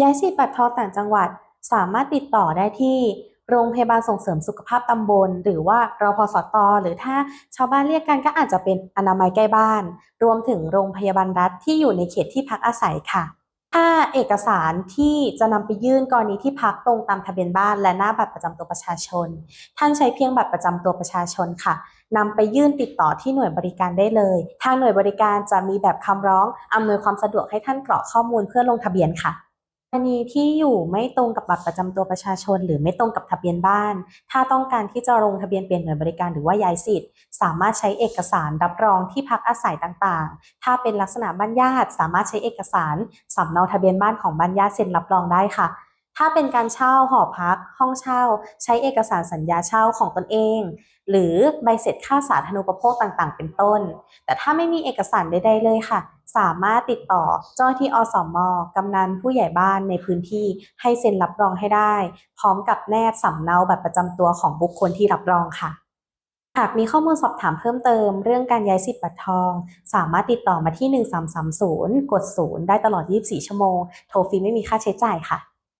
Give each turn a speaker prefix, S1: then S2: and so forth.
S1: ย้ายสิทธิ์บัตรทองต่างจังหวัด สามารถติดต่อได้ที่โรงพยาบาลส่งเสริมสุขภาพตำบล หรือว่ารพสต หรือถ้าชาวบ้านเรียกกันก็อาจจะเป็นอนามัยใกล้บ้าน รวมถึงโรงพยาบาลรัฐที่อยู่ในเขตที่พักอาศัยค่ะ ถ้าเอกสารที่จะนำไปยื่นกรณีที่พักตรงตามทะเบียนบ้าน และหน้าบัตรประจำตัวประชาชน ท่านใช้เพียงบัตรประจำตัวประชาชนค่ะนำไปยื่นติดต่อที่หน่วยบริการได้เลย ทางหน่วยบริการจะมีแบบคำร้องอำนวยความสะดวกให้ท่านกรอกข้อมูลเพื่อลงทะเบียนค่ะ กรณีที่อยู่ไม่ตรงกับบัตรประจำตัวประชาชน หรือไม่ตรงกับทะเบียนบ้าน ถ้าต้องการที่จะลงทะเบียนเปลี่ยนหน่วยบริการหรือว่าย้ายสิทธิ์ สามารถใช้เอกสารรับรองที่พักอาศัยต่างๆ ถ้าเป็นลักษณะบ้านญาติ สามารถใช้เอกสารสำเนาทะเบียนบ้านของบ้านญาติเซ็นรับรองได้ค่ะ ถ้าเป็นการเช่าหอพัก ห้องเช่า ใช้เอกสารสัญญาเช่าของตนเอง หรือใบเสร็จค่าสาธารณูปโภคต่างๆ เป็นต้น แต่ถ้าไม่มีเอกสารใดๆเลยค่ะ สามารถติดต่อเจ้าที่อสมกำนันผู้ใหญ่บ้านในพื้นที่ให้เซ็นรับรองให้ได้ พร้อมกับแนบสำเนาบัตรประจำตัวของบุคคลที่รับรองค่ะหากมีข้อมูลสอบถามเพิ่มเติมเรื่องการย้ายสิทธิ์บัตรทอง สามารถติดต่อมาที่ 1330 กด 0 ได้ตลอด 24 ชั่วโมง โทรฟรีไม่มีค่าใช้จ่ายค่ะ